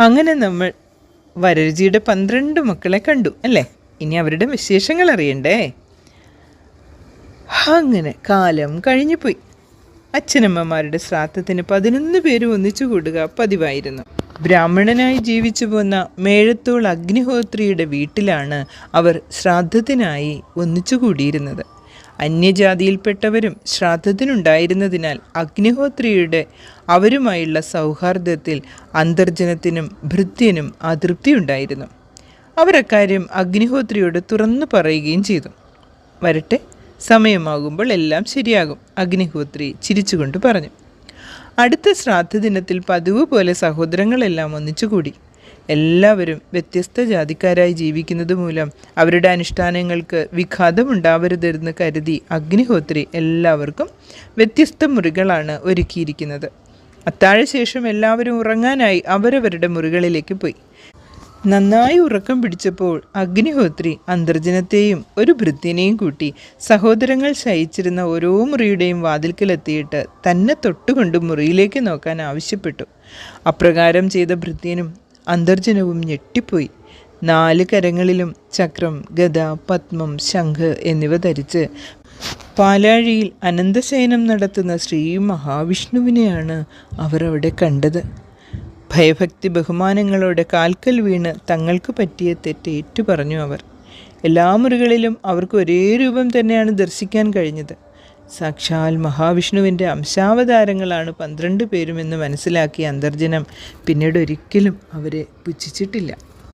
അങ്ങനെ നമ്മൾ വരരുചിയുടെ പന്ത്രണ്ട് മക്കളെ കണ്ടു അല്ലേ? ഇനി അവരുടെ വിശേഷങ്ങൾ അറിയണ്ടേ? അങ്ങനെ കാലം കഴിഞ്ഞുപോയി. അച്ഛനമ്മമാരുടെ ശ്രാദ്ധത്തിന് പതിനൊന്ന് പേര് ഒന്നിച്ചു കൂടുക പതിവായിരുന്നു. ബ്രാഹ്മണനായി ജീവിച്ചു പോന്ന മേഴത്തോൾ അഗ്നിഹോത്രിയുടെ വീട്ടിലാണ് അവർ ശ്രാദ്ധത്തിനായി ഒന്നിച്ചു കൂടിയിരുന്നത്. അന്യജാതിയിൽപ്പെട്ടവരും ശ്രാദ്ധത്തിനുണ്ടായിരുന്നതിനാൽ അഗ്നിഹോത്രിയുടെ അവരുമായുള്ള സൗഹാർദ്ദത്തിൽ അന്തർജനത്തിനും ഭൃത്യനും അതൃപ്തിയുണ്ടായിരുന്നു. അവരക്കാര്യം അഗ്നിഹോത്രിയോട് തുറന്നു പറയുകയും ചെയ്തു. വരട്ടെ സമയമാകുമ്പോൾ എല്ലാം ശരിയാകും അഗ്നിഹോത്രി ചിരിച്ചുകൊണ്ട് പറഞ്ഞു. അടുത്ത ശ്രാദ്ധ ദിനത്തിൽ പതിവ് പോലെ സഹോദരങ്ങളെല്ലാം ഒന്നിച്ചുകൂടി. എല്ലാവരും വ്യത്യസ്ത ജാതിക്കാരായി ജീവിക്കുന്നത് മൂലം അവരുടെ അനുഷ്ഠാനങ്ങൾക്ക് വിഘാതമുണ്ടാവരുതെന്ന് കരുതി അഗ്നിഹോത്രി എല്ലാവർക്കും വ്യത്യസ്ത മുറികളാണ് ഒരുക്കിയിരിക്കുന്നത്. അത്താഴശേഷം എല്ലാവരും ഉറങ്ങാനായി അവരവരുടെ മുറികളിലേക്ക് പോയി. നന്നായി ഉറക്കം പിടിച്ചപ്പോൾ അഗ്നിഹോത്രി അന്തർജനത്തെയും ഒരു ഭൃത്യനെയും കൂട്ടി സഹോദരങ്ങൾ ശയിച്ചിരുന്ന ഓരോ മുറിയുടെയും വാതിൽക്കലെത്തിയിട്ട് തന്നെ തൊട്ടുകൊണ്ട് മുറിയിലേക്ക് നോക്കാൻ ആവശ്യപ്പെട്ടു. അപ്രകാരം ചെയ്ത ഭൃത്യനും അന്തർജനവും ഞെട്ടിപ്പോയി. നാല് കരങ്ങളിലും ചക്രം ഗദ പത്മം ശംഖ് എന്നിവ ധരിച്ച് പാലാഴിയിൽ അനന്തശയനം നടത്തുന്ന ശ്രീ മഹാവിഷ്ണുവിനെയാണ് അവർ അവിടെ കണ്ടത്. ഭയഭക്തി ബഹുമാനങ്ങളോടെ കാൽക്കൽ വീണ് തങ്ങൾക്ക് പറ്റിയ തെറ്റേറ്റു പറഞ്ഞു അവർ. എല്ലാ മുറികളിലും അവർക്ക് ഒരേ രൂപം തന്നെയാണ് ദർശിക്കാൻ കഴിഞ്ഞത്. സാക്ഷാൽ മഹാവിഷ്ണുവിന്റെ അംശാവതാരങ്ങളാണ് പന്ത്രണ്ട് പേരുമെന്ന് മനസ്സിലാക്കിയ അന്തർജനം പിന്നീട് ഒരിക്കലും അവരെ പുച്ഛിച്ചിട്ടില്ല.